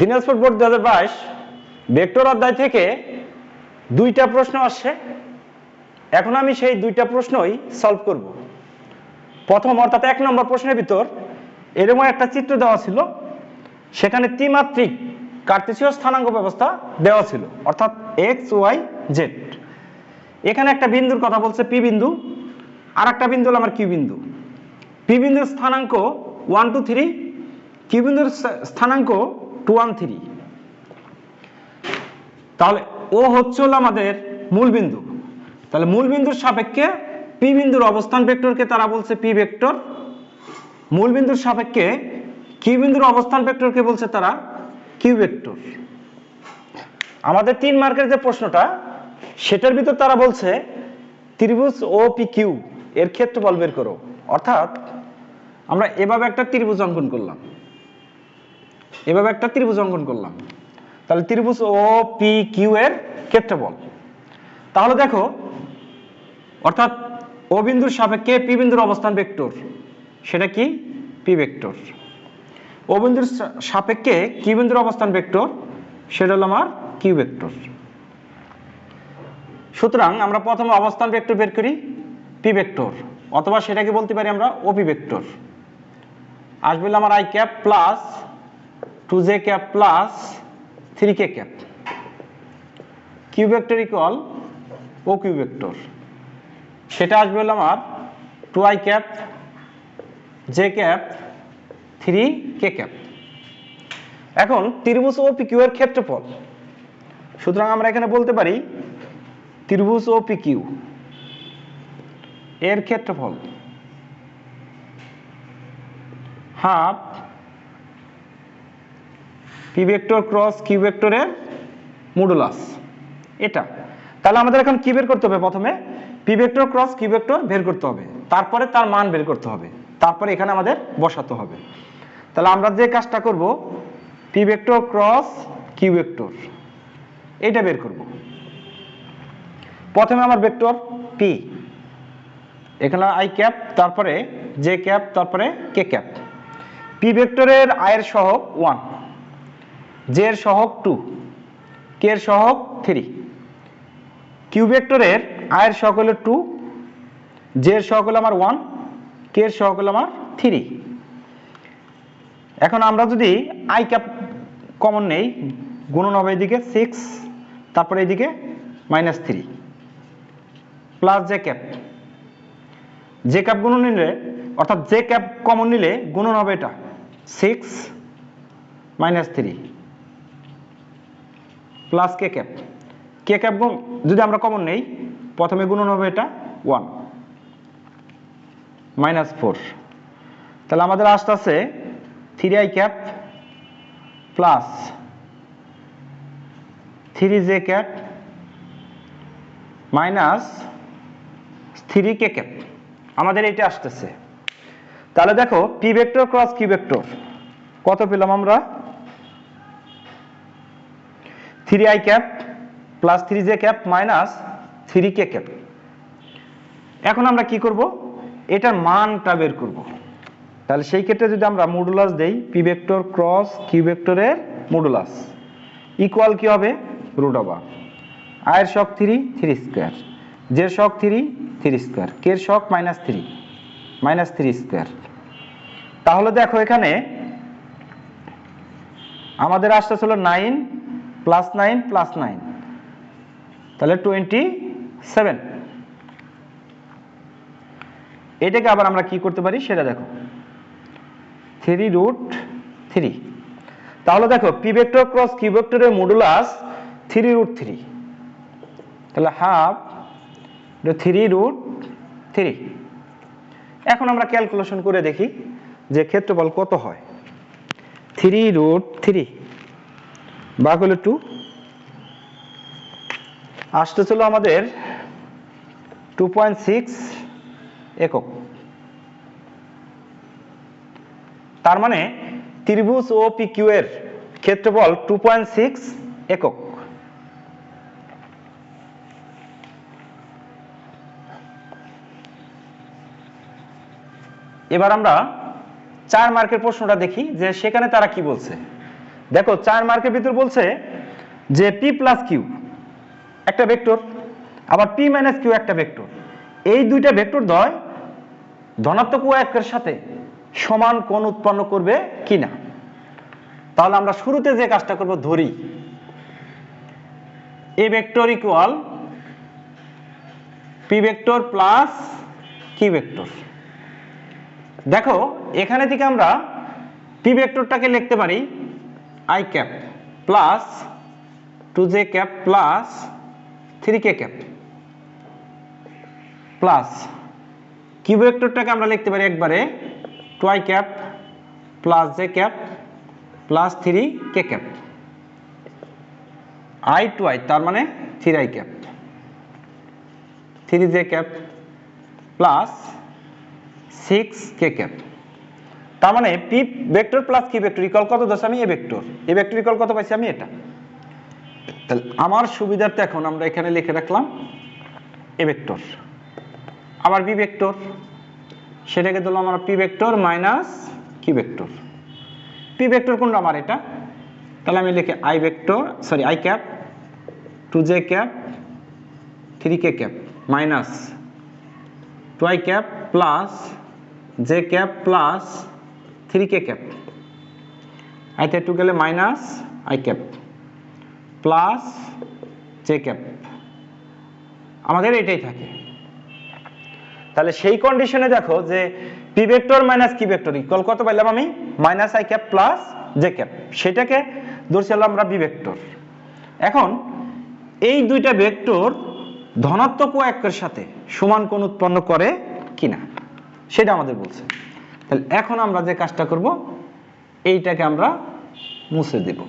Dinajpur board দু হাজার বাইশ ভেক্টর অধ্যায় থেকে দুইটা প্রশ্ন আসছে। এখন আমি সেই দুইটা প্রশ্নই সলভ করব। প্রথম অর্থাৎ এক নম্বর প্রশ্নের ভিতর এরকম একটা চিত্র দেওয়া ছিল, সেখানে ত্রিমাত্রিক কার্তেশীয় স্থানাঙ্ক ব্যবস্থা দেওয়া ছিল, অর্থাৎ এক্স ওয়াই জেড এখানে একটা বিন্দুর কথা বলছে পি বিন্দু আর একটা বিন্দু হলো আমার কিউ বিন্দু। পি বিন্দুর স্থানাঙ্ক ওয়ান টু থ্রি কিউ বিন্দুর স্থানাঙ্ক টু ওয়ান থ্রি তাহলে ও হচ্ছে হলো আমাদের মূলবিন্দু। তাহলে মূল বিন্দুর সাপেক্ষে পি বিন্দুর অবস্থান ভেক্টরকে তারা বলছে পি ভেক্টর। মূল বিন্দুর সাপেক্ষে কিউ বিন্দুর অবস্থান ভেক্টরকে বলছে তারা কিউ ভেক্টর। আমাদের তিন মার্কের যে প্রশ্নটা, সেটার ভিতর তারা বলছে ত্রিভুজ ও পি কিউ, এর ক্ষেত্রফল বের করো। অর্থাৎ আমরা এভাবে একটা ত্রিভুজ অঙ্কন করলাম। এভাবে একটা ত্রিভুজ অঙ্কন করলাম। তাহলে ত্রিভুজ ও পি কিউ এর ক্ষেত্রফল। তাহলে দেখো, অর্থাৎ ও বিন্দুর সাপেক্ষে পি বিন্দুর অবস্থান ভেক্টর, সেটা কি? P vector. ও বিন্দুর সাপেক্ষে কি বিন্দুর অবস্থান ভেক্টর, সেটা হলো আমার কিউ ভেক্টর। সুতরাং আমরা প্রথমে অবস্থান ভেক্টর বের করি পি ভেক্টর, অথবা সেটাকে বলতে পারি আমরা ওপি ভেক্টর। আসবে আমার I cap plus two J cap plus three K cap Q vector equal O Q সেটা আসবে হলো আমার two I cap J cap three K cap এখন ত্রিভুজ ও পি কিউ এর ক্ষেত্রফল। সুতরাং আমরা এখানে বলতে পারি ত্রিভুজ ও পি কিউ এর ক্ষেত্রফল। Half P vector cross Q ভেক্টরের মডুলাস এটা। তাহলে আমাদের এখন কি বের করতে হবে প্রথমে। P vector cross Q vector বের করতে হবে। তারপরে তার মান বের করতে হবে। তারপরে এখানে আমাদের বসাতে হবে। তাহলে আমরা যে কাজটা করব P vector cross Q vector এটা বের করব। প্রথমে আমার ভেক্টর পি এখানে আই ক্যাপ তারপরে জে ক্যাপ তারপরে কে ক্যাপ পি ভেক্টরের আয়ের সহগ ওয়ান জে এর টু কে এর থ্রি। কিউ ভেক্টরের আয়ের সহগ হলো টু জে এর হলো আমার ওয়ান কে এর হলো আমার থ্রি। এখন আমরা যদি আই ক্যাপ কমন নেই, গুণন হবে এদিকে সিক্স, তারপরে এদিকে minus three. Plus J cap. J cap গুণন নিলে, অর্থাৎ জে ক্যাপ কমন নিলে গুণন হবে এটা, six minus three. Plus K cap K cap গুণ, যদি আমরা কমন নেই, প্রথমে গুণন হবে এটা ওয়ান মাইনাস ফোর তাহলে আমাদের আসতে আছে three I cap plus three J cap minus three K cap আমাদের এটা আসতেছে। তাহলে দেখো P vector cross Q vector কত পেলাম আমরা? Three I cap plus three J cap minus three K cap. এখন আমরা কি করব? এটার মানটা বের করব। তাহলে সেই ক্ষেত্রে যদি আমরা মডুলাস দেই পি ভেক্টর ক্রস কিউ ভেক্টরের মডুলাস ইকুয়াল কি হবে? রুট ওভার আয়ের শক থ্রি থ্রি স্কোয়ার জের শক থ্রি থ্রি স্কোয়ার কের শক minus three minus three square তাহলে দেখো এখানে আমাদের আসতে ছিল nine plus nine plus nine তাহলে টোয়েন্টি সেভেন এটাকে আবার আমরা কি করতে পারি? সেটা দেখো। থ্রি রুট থ্রি তাহলে দেখো পি ভেক্টর ক্রস কিউ ভেক্টরের মডুলাস থ্রি রুট থ্রি তাহলে হাফ থ্রি রুট থ্রি এখন আমরা ক্যালকুলেশন করে দেখি যে ক্ষেত্রফল কত হয়। থ্রি রুট থ্রি বা হলো টু আসতে ছিল আমাদের টু পয়েন্ট সিক্স একক। তার মানে ত্রিভুজ ও পি কিউ এর ক্ষেত্রফল টু পয়েন্ট সিক্স একক। এবার আমরা চার মার্কের প্রশ্নটা দেখি যে সেখানে তারা কি বলছে? দেখো, চার মার্কের ভিতর বলছে যে পি প্লাস কিউ একটা ভেক্টর আবার পি মাইনাস কিউ একটা ভেক্টর এই দুইটা ভেক্টর দয় ধনাত্মক একের সাথে সমান কোণ উৎপন্ন করবে কিনা। তাহলে আমরা শুরুতে যে কাজটা করব, ধরি। A vector equal P vector plus Q vector দেখো, এখানে থেকে আমরা পি ভেক্টরটাকে লিখতে পারি I cap plus two J cap plus three K cap plus Q ভেক্টরটাকে আমরা লিখতে পারি একবারে two I cap plus J cap plus three K cap I two I তার মানে three I cap three J cap plus six K cap তার মানে P vector plus Q vector equal কত দশ আমি? A vector A vector equal কত পাইছি আমি? এটা। তাহলে আমার সুবিধার্থে এখন আমরা এখানে লিখে রাখলাম এ ভেক্টর আবার বি ভেক্টর সেটাকে দিলাম আমরা P vector minus Q vector P vector কোনটা আমার এটা? তাহলে আমি লিখি I vector sorry I cap two J cap three K cap minus two I cap plus J cap plus three K cap আইতে টু গেলে minus I cap plus J cap আমাদের এটাই থাকে। তাহলে সেই কন্ডিশনে দেখো যে P vector minus Q vector equal কত পাইলাম আমি? Minus I cap plus J cap সেটাকে ধরছিলাম আমরা বি ভেক্টর এখন এই দুইটা ভেক্টর ধনাত্মক ও একের সাথে সমান কোণ উৎপন্ন করে কিনা, সেটা আমাদের বলছে। তাহলে এখন আমরা যে কাজটা করব, এইটাকে আমরা মুছে দেব।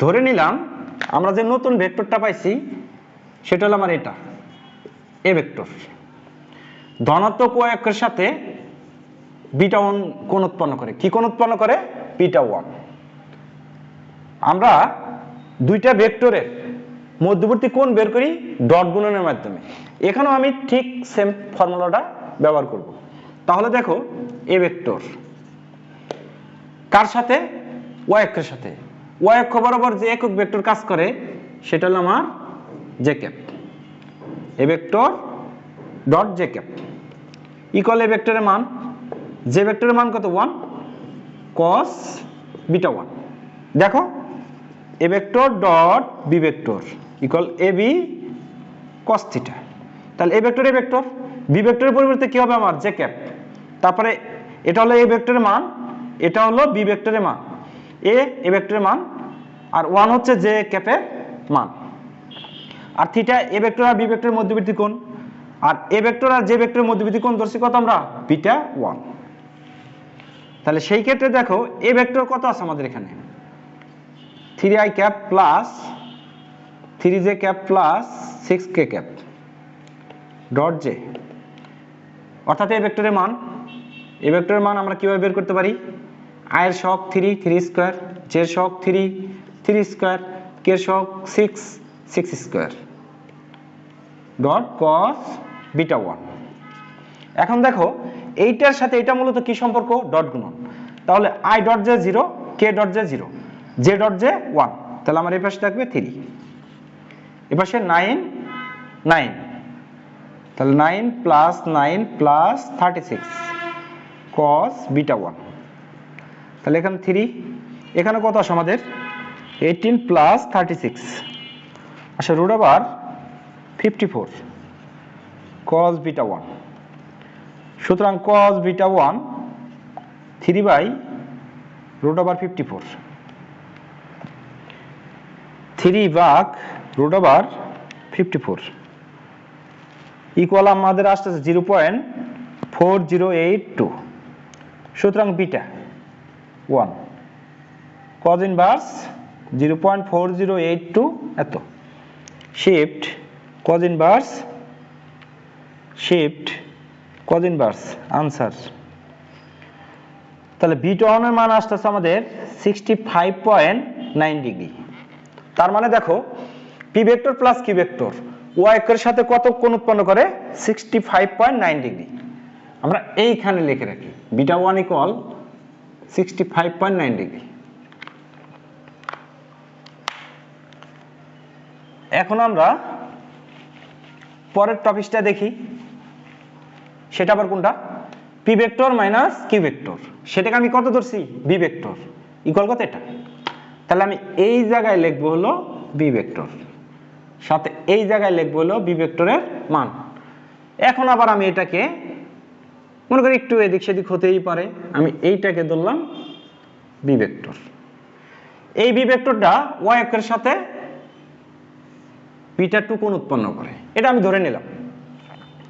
ধরে নিলাম, আমরা যে নতুন ভেক্টরটা পাইছি, সেটা হলো আমার এটা, এ ভেক্টর। ধনাত্মক ও একের সাথে বিটা ওয়ান কোন উৎপন্ন করে। কি কোন উৎপন্ন করে? Beta one. আমরা দুইটা ভেক্টরের মধ্যবর্তী কোণ বের করি ডট গুণনের মাধ্যমে। এখানেও আমি ঠিক সেম ফর্মুলাটা ব্যবহার করব। তাহলে দেখো, এ ভেক্টর কার সাথে? ওয়াই সাথে। ওয়াই বরাবর যে একক ভেক্টর কাজ করে, সেটা হলো আমার J cap A vector dot J cap equal A ভেক্টরের মান। যে ভেক্টরের মান কত? ওয়ান কস বিটা ওয়ান দেখো, A vector dot B vector equal A B cos theta তাহলে A vector A vector B ভেক্টরের পরিবর্তে কি হবে আমার? জে ক্যাপ তারপরে এটা হলো এ ভেক্টরের মান, এটা হলো বি ভেক্টরের মান। এ এ ভেক্টরের মান, আর ওয়ান হচ্ছে জে ক্যাপের মান। আর থিটা এ ভেক্টর আর বি ভেক্টরের মধ্যবর্তী কোণ। আর এ ভেক্টর আর জে ভেক্টরের মধ্যবর্তী কোণ ধরছি কত আমরা? বিটা ওয়ান তাহলে সেই ক্ষেত্রে দেখো এ ভেক্টর কত আছে আমাদের এখানে? Three I cap plus three J cap plus six K cap, dot J. অর্থাৎ এই ভেক্টরের মান, এই ভেক্টরের মান আমরা কীভাবে বের করতে পারি? আয়ের শক থ্রি থ্রি স্কোয়ার জের শক থ্রি থ্রি স্কোয়ার কে শক six six square. Dot cos beta one. এখন দেখো, এইটার সাথে এটা মূলত কি সম্পর্ক? ডট গুণন। তাহলে I dot J zero K dot J zero J dot J one. তাহলে আমার এই পাশে থাকবে থ্রি। এ পাশে নাইন নাইন তাহলে nine plus nine plus thirty six cos beta one তাহলে এখানে থ্রি এখানে কত আসে আমাদের? এইটিন প্লাস থার্টি সিক্স আচ্ছা রুট আবার fifty four cos beta one সুতরাং cos beta one three by root over fifty four three ভাগ root over fifty four equal আমাদের আসতেছে zero point four zero eight two সুতরাং beta one cos inverse zero point four zero eight two এত। Shift cos inverse shift cos inverse answer তাহলে beta ওয়ানের মান আসতেছে আমাদের sixty five point nine degree তার মানে দেখো P vector plus Q vector Y এর সাথে কত কোণ উৎপন্ন করে? Sixty five point nine degree আমরা এইখানে লিখে রাখি, beta one equal sixty five point nine degree এখন আমরা পরের টপিকটা দেখি, সেটা আবার কোনটা? P vector minus Q vector সেটাকে আমি কত ধরছি? বি ভেক্টর ইকুয়াল কত এটা? তাহলে আমি এই জায়গায় লিখব হলো বি ভেক্টর সাথে এই জায়গায় লিখব হলো বি ভেক্টরের মান। এখন আবার আমি এটাকে, মনে করি একটু এদিক সেদিক হতেই পারে, আমি এইটাকে ধরলাম বি ভেক্টর। এই বি ভেক্টরটা ওয়াই সাথে বিটা টু কোণ উৎপন্ন করে। এটা আমি ধরে নিলাম।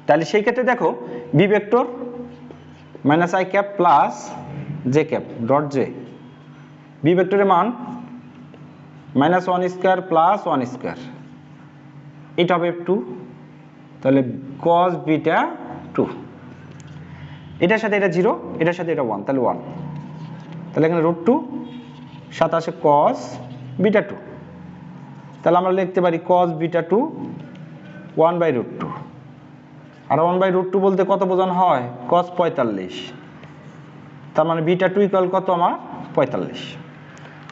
তাহলে সেই ক্ষেত্রে দেখো B vector minus I cap plus J cap dot J B ভেক্টরের মান minus one square plus one square এটা হবে টু তাহলে কস বিটা টু এটার সাথে এটা জিরো এটার সাথে এটা ওয়ান তাহলে ওয়ান তাহলে এখানে রুট টু আসে কস বিটা টু তাহলে আমরা লিখতে পারি cos beta two one by root two R one by root two বলতে কত বোঝানো হয়? কস পঁয়তাল্লিশ। তার মানে বিটা টু ইকুয়াল কত আমার? পঁয়তাল্লিশ।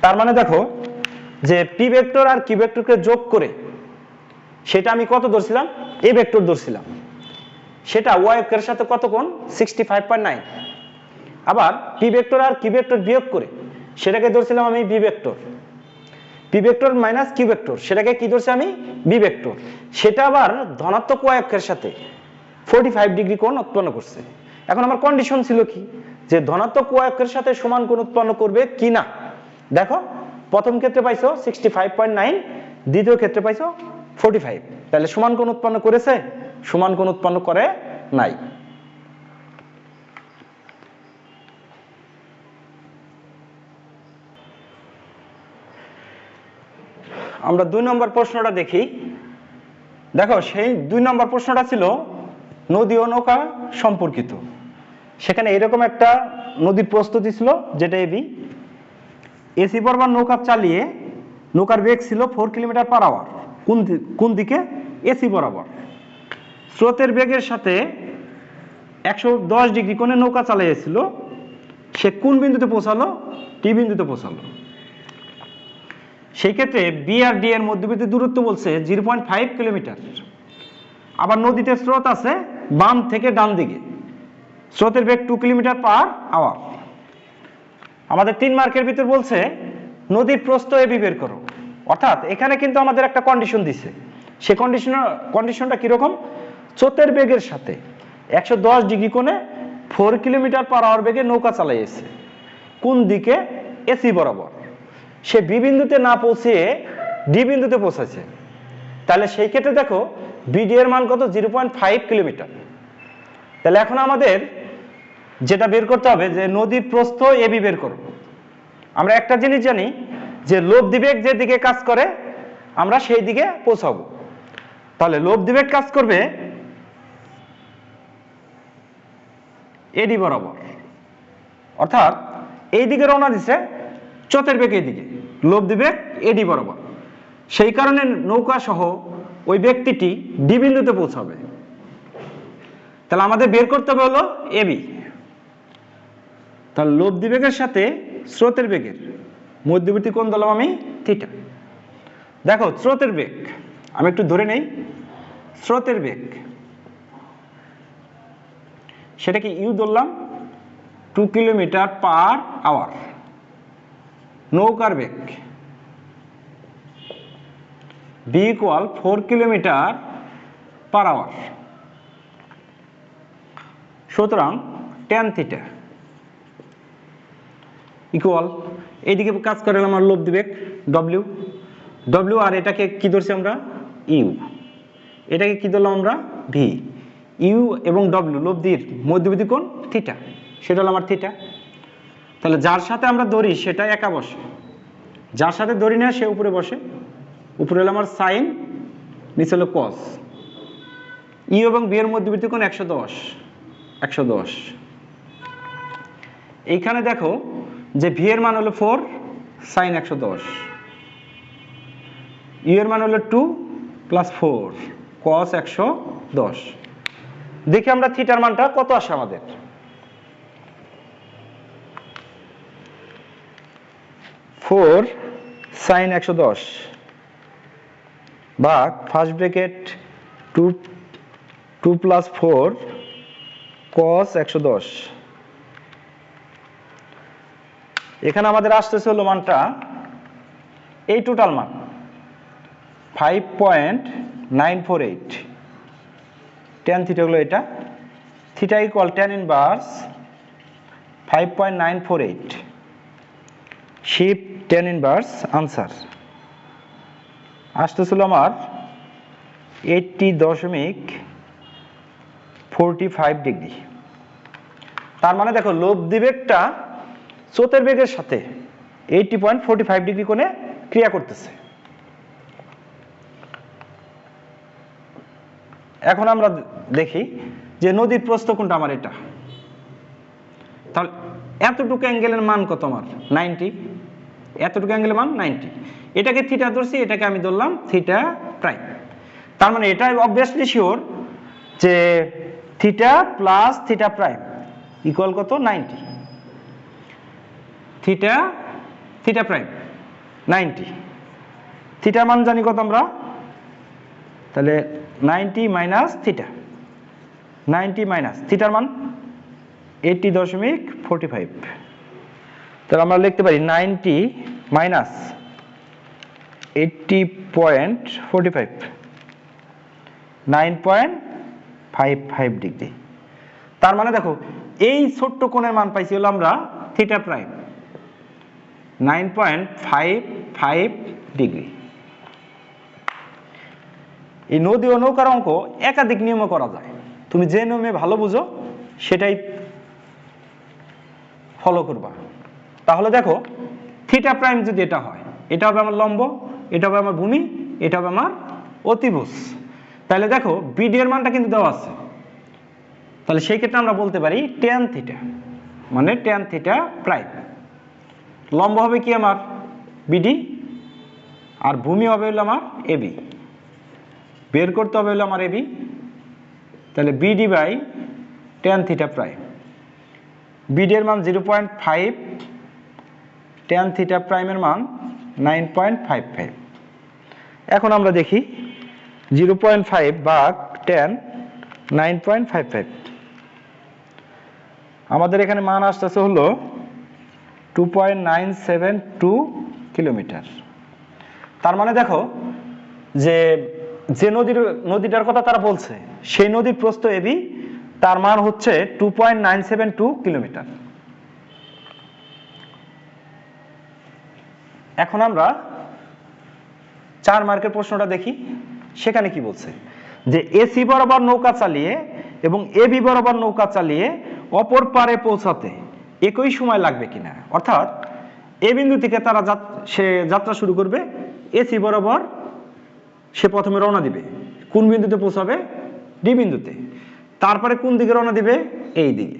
তার মানে দেখো যে পি ভেক্টর আর কি ভেক্টরকে যোগ করে সেটা আমি কত ধরছিলাম? এ ভেক্টর ধরছিলাম। সেটা ওয়াই অক্ষের সাথে কত কোণ? সিক্সটি ফাইভ পয়েন্ট নাইন আবার পি ভেক্টর আর কি ভেক্টর বিয়োগ করে, সেটাকে ধরছিলাম আমি B vector P vector minus Q vector সেটাকে কি ধরছি আমি? বি ভেক্টর সেটা আবার ধনাত্মক ওয়াই সাথে ফোর্টি ফাইভ ডিগ্রি কোণ উৎপন্ন করছে। এখন আমার কন্ডিশন ছিল কি? যে ধনাত্মক ওয়াই সাথে সমান কোণ উৎপন্ন করবে কি না? দেখো, প্রথম ক্ষেত্রে পাইছো সিক্সটি ফাইভ পয়েন্ট নাইন দ্বিতীয় ক্ষেত্রে পাইছো ফোর্টি ফাইভ তাহলে সমান উৎপন্ন করেছে? সমান উৎপন্ন করে নাই। আমরা দুই নম্বর প্রশ্নটা দেখি। দেখো, সেই দুই নম্বর প্রশ্নটা ছিল, নদী ও নৌকা সম্পর্কিত। সেখানে এরকম একটা নদীর প্রস্তুতি ছিল, যেটা এবি, এসি বরাবর নৌকা চালিয়ে নৌকার বেগ ছিল ফোর কিলোমিটার পার আওয়ার কোন কোন দিকে? এসি বরাবর। স্রোতের বেগের সাথে একশো দশ ডিগ্রি কোণে নৌকা চালিয়েছিল সে কোন বিন্দুতে পৌঁছালো? টি বিন্দুতে পৌঁছালো। সেই ক্ষেত্রে বি আর ডি এর মধ্যবর্তী দূরত্ব বলছে জিরো পয়েন্ট ফাইভ কিলোমিটার। আবার নদীতে স্রোত আছে বাম থেকে ডান দিকে। স্রোতের বেগ টু কিলোমিটার পার আওয়ার আমাদের তিন মার্কের ভিতর বলছে, নদীর প্রস্থ এবি বের করো। অর্থাৎ এখানে কিন্তু আমাদের একটা কন্ডিশন দিছে। সে কন্ডিশন কন্ডিশনটা কীরকম? চোতের বেগের সাথে একশো দশ ডিগ্রি কোণে ফোর কিলোমিটার পার আওয়ার বেগে নৌকা চালাইছে। কোন দিকে? এসি বরাবর। সে বি বিন্দুতে না পৌঁছে ডি বিন্দুতে পৌঁছেছে তাহলে সেই ক্ষেত্রে দেখো বিডি এর মান কত? জিরো পয়েন্ট ফাইভ কিলোমিটার তাহলে এখন আমাদের যেটা বের করতে হবে যে নদীর প্রস্থ এবি বের করো আমরা একটা জিনিস জানি যে লোভ দিবেগ যে দিকে কাজ করে, আমরা সেই দিকে পৌঁছাবো। তাহলে লোভ দিবেগ কাজ করবে এডি বরাবর। অর্থাৎ এই দিকে রওনা দিছে চতের বেগ এইদিকে লোভ দিবে এডি বরাবর। সেই কারণে নৌকা সহ ওই ব্যক্তিটি ডি বিন্দুতে পৌঁছাবে। তাহলে আমাদের বের করতে হবে হলো এবি তাহলে লোভ দিবেগের সাথে স্রোতের বেগের। মধ্যবর্তী কোণ দিলাম আমি থিটা দেখো, স্রোতের বেগ। আমি একটু ধরে নেই। স্রোতের বেগ। সেটাকে ইউ ধরলাম টু কিলোমিটার পার আওয়ার নৌকার বেগ। B equal four kilometre per hour সুতরাং টেন থিটা ইকুয়াল এইদিকে কাজ করে আমার লোভ দিবেগ ডব্লিউ ডব্লিউ আর এটাকে কি ধরছি আমরা? ইউ এটাকে কি ধরলাম আমরা? ভি ইউ এবং ডব্লিউ লব্ধির মধ্যবর্তী কোণ থিটা সেটা হলো আমার থিটা তাহলে যার সাথে আমরা ধরি, সেটা একা বসে। যার সাথে ধরি না, সে উপরে বসে। উপরে হলো আমার সাইন নিচে হলো কস ইউ এবং বি এর মধ্যবর্তী কোণ একশো দশ। একশো দশ। এইখানে দেখো যে ভি এর মান হলো ফোর সাইন একশো দশ। ইউ এর মান হলো টু প্লাস ফোর কস একশো দশ। দেখি আমরা থিটার মানটা কত আসে আমাদের। ফোর সাইন একশো দশ ভাগ first bracket two two plus four cos একশো দশ। এখানে আমাদের আসতেছে হলো মানটা এই টোটাল মান five point nine four eight tan theta হলো এটা theta equal tan inverse five point nine four eight shift tan inverse answer আসতেছিল আমার এইটটি দশমিক ফোরটি ফাইভ ডিগ্রি তার মানে দেখো লোভ দিবেগটা স্রোতের বেগের সাথে eighty point forty five degree কোণে ক্রিয়া করতেছে। এখন আমরা দেখি যে নদীর প্রস্থ কোনটা আমার এটা। তাহলে এতটুকু অ্যাঙ্গেলের মান কত আমার? নাইনটি এতটুকু অ্যাঙ্গেলের মান নাইনটি এটাকে থিটা ধরছি, এটাকে আমি ধরলাম থিটা প্রাইম তার মানে এটা অবভিয়াসলি শিওর যে theta plus theta prime equal কত? Ninety theta theta prime, ninety. থিটার মান জানি কত আমরা? তাহলে ninety minus theta. Ninety minus, থিটার মান এইটটি দশমিক ফোরটি ফাইভ। তাহলে আমরা লিখতে পারি ninety minus eighty point forty five. Nine point five five degree. তার মানে দেখো, এই ছোট্ট কোণের মান পাইছি হলো আমরা theta prime. Nine point five five degree এই নদী ও নৌকার অঙ্ক একাধিক নিয়মে করা যায়। তুমি যে নিয়মে ভালো বুঝো, সেটাই ফলো করবা। তাহলে দেখো থিটা প্রাইম যদি এটা হয়, এটা হবে আমার লম্ব, এটা হবে আমার ভূমি, এটা হবে আমার অতিভুজ। তাহলে দেখো বিডি এর মানটা কিন্তু দেওয়া আছে। তাহলে সেই ক্ষেত্রে আমরা বলতে পারি টেন থিটা মানে টেন থিটা প্রাইম লম্ব হবে কি আমার? বিডি আর ভূমি হবে হলো আমার এবি বের করতে হবে হলো আমার এবি তাহলে BD by tan theta prime BD এর মান zero point five tan theta প্রাইমের মান নাইন পয়েন্ট ফাইভ ফাইভ এখন আমরা দেখি জিরো পয়েন্ট ফাইভ ভাগ tan nine point five five আমাদের এখানে মান আসতেছে হলো two point nine seven two kilometer. তার মানে দেখো যে যে নদীর, নদীটার কথা তারা বলছে, সেই নদীর প্রস্থ এবি তার মান হচ্ছে two point nine seven two kilometer. এখন আমরা চার মার্কের প্রশ্নটা দেখি, সেখানে কি বলছে? যে এসি বরাবর নৌকা চালিয়ে এবং এবি বরাবর নৌকা চালিয়ে অপর পারে পৌঁছাতে একই সময় লাগবে কিনা? অর্থাৎ এ বিন্দু থেকে তারা সে যাত্রা শুরু করবে এসি বরাবর সে প্রথমে রওনা দিবে। কোন বিন্দুতে পৌঁছাবে? ডি বিন্দুতে। তারপরে কোন দিকে রওনা দিবে? এই দিকে।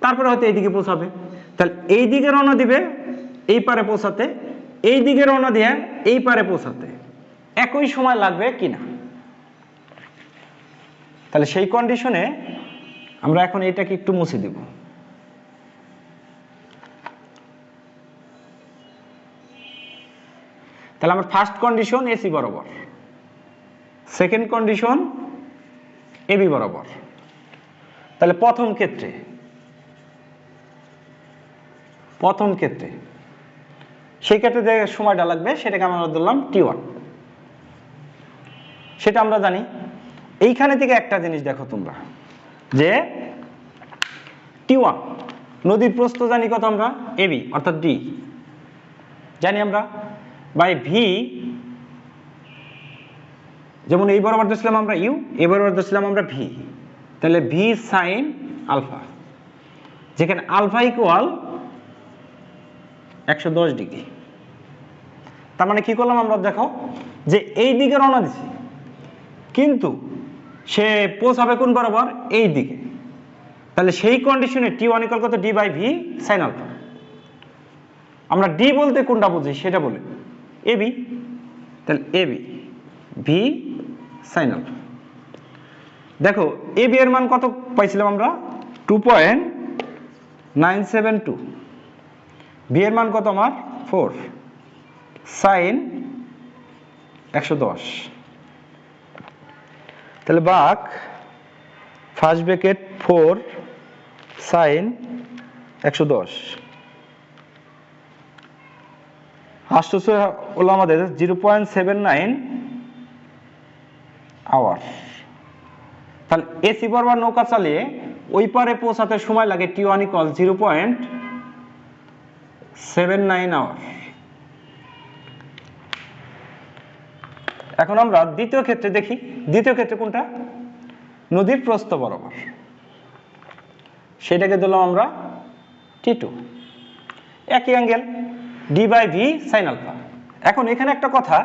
তারপরে হয়তো এই দিকে পৌঁছাবে। তাহলে এই দিকে রওনা দিবে, এই পারে পৌঁছাতে, এই দিকে রওনা দিয়ে এই পারে পৌঁছাতে। একই সময় লাগবে কিনা? তাহলে সেই কন্ডিশনে আমরা এখন এটাকে একটু মুছে দিব। তাহলে আমার ফার্স্ট কন্ডিশন এসি বরাবর। সেকেন্ড কন্ডিশন এবি বরাবর। তাহলে প্রথম ক্ষেত্রে প্রথম ক্ষেত্রে, সেই ক্ষেত্রে যে সময়টা লাগবে সেটাকে আমরা ধরলাম টি ওয়ান সেটা আমরা জানি। এইখানে থেকে একটা জিনিস দেখো তোমরা, যে টি ওয়ান নদীর প্রস্থ জানি কত আমরা? এবি অর্থাৎ ডি জানি আমরা? বাই ভি যেমন এই বরাবর ধরছিলাম আমরা ইউ এই বরাবর ধরছিলাম আমরা ভি তাহলে ভি সাইন আলফা যেখানে আলফা ইকুয়াল একশো দশ ডিগ্রি। তার মানে কি করলাম আমরা দেখো, যে এই দিকে রওনা দিছি, কিন্তু সে পৌঁছাবে কোন বরাবর? এই দিকে। তাহলে সেই কন্ডিশনে টি ওয়ান ইকুয়াল কত? D by V sine alpha আমরা ডি বলতে কোনটা বুঝি সেটা বলি। এবি তাহলে এবি ভি সাইন আলফা দেখো এবি এর মান কত পাইছিলাম আমরা? Two point nine seven two B এর মান কত আমার? ফোর সাইন একশো দশ। তাহলে বাক ফার্স্ট ব্রেকেট ফোর সাইন একশো দশ। আষ্টশো হলো আমাদের zero point seven nine hour তাহলে এসি বরাবর নৌকা চালিয়ে ওই পারে পৌঁছাতে সময় লাগে T one equal zero point seven nine hour এখন আমরা দ্বিতীয় ক্ষেত্রে দেখি, দ্বিতীয় ক্ষেত্রে কোনটা? নদীর প্রস্থ বরাবর। সেটাকে দিলাম আমরা টি টু একই angle D by V sine alpha এখন এখানে একটা কথা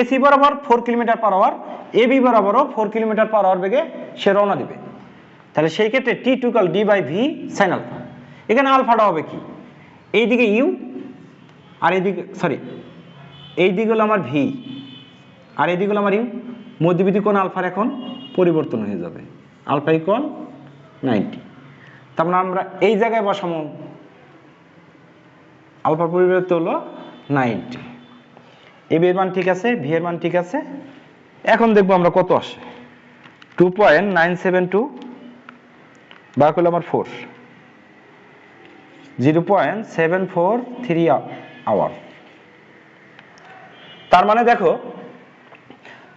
এসি বরাবর four kilometer per hour A B বরাবরও four kilometre per hour বেগে সে রওনা দেবে। তাহলে সেই ক্ষেত্রে T two equal D by V sine alpha এখানে আলফাটা হবে কি? এইদিকে ইউ আর এইদিকে সরি এই দিক হলো আমার ভি আর এই দিক হলো আমার ইউ মধ্যবিধি কোন আলফার এখন পরিবর্তন হয়ে যাবে। আলফা ইকল নাইনটি তারপর আমরা এই জায়গায় বসাবো আলফার পরিবর্তে হলো নাইনটি। এ এর মান ঠিক আছে ভি এর মান ঠিক আছে। এখন দেখব আমরা কত আসে। Two point nine seven two বা করল আমার four zero point seven four three hour তার মানে দেখো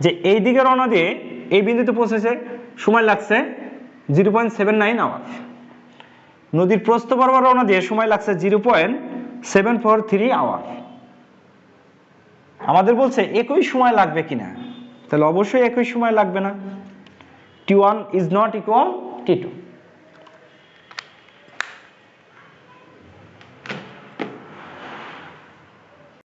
যে এই দিকে রওনা দিয়ে এই বিন্দুতে পৌঁছেছে, সময় লাগছে zero point seven nine hour নদীর প্রস্থ বরাবর রওনা দিয়ে সময় লাগছে zero point seven four three hour আমাদের বলছে, একই সময় লাগবে কিনা? তাহলে অবশ্যই একই সময় লাগবে না। T one is not equal T two